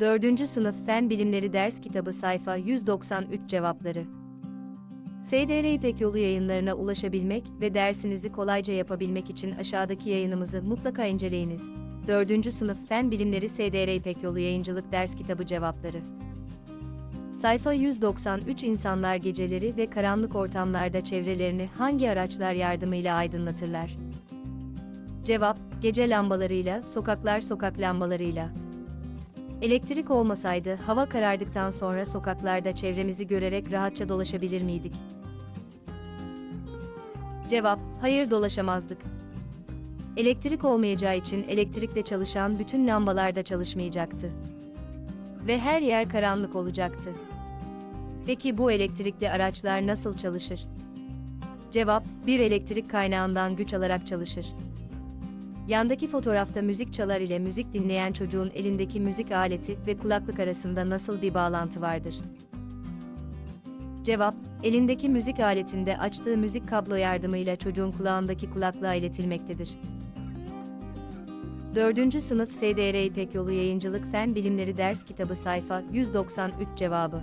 4. Sınıf Fen Bilimleri Ders Kitabı Sayfa 193 Cevapları SDR İpek Yolu yayınlarına ulaşabilmek ve dersinizi kolayca yapabilmek için aşağıdaki yayınımızı mutlaka inceleyiniz. 4. Sınıf Fen Bilimleri SDR İpek Yolu Yayıncılık Ders Kitabı Cevapları Sayfa 193 İnsanlar geceleri ve karanlık ortamlarda çevrelerini hangi araçlar yardımıyla aydınlatırlar? Cevap, gece lambalarıyla, sokaklar sokak lambalarıyla. Elektrik olmasaydı hava karardıktan sonra sokaklarda çevremizi görerek rahatça dolaşabilir miydik? Cevap, hayır dolaşamazdık. Elektrik olmayacağı için elektrikle çalışan bütün lambalar da çalışmayacaktı. Ve her yer karanlık olacaktı. Peki bu elektrikli araçlar nasıl çalışır? Cevap, bir elektrik kaynağından güç alarak çalışır. Yandaki fotoğrafta müzik çalar ile müzik dinleyen çocuğun elindeki müzik aleti ve kulaklık arasında nasıl bir bağlantı vardır? Cevap, elindeki müzik aletinde açtığı müzik kablo yardımıyla çocuğun kulağındaki kulaklığa iletilmektedir. 4. Sınıf SDR İpek Yolu Yayıncılık Fen Bilimleri Ders Kitabı Sayfa 193 Cevabı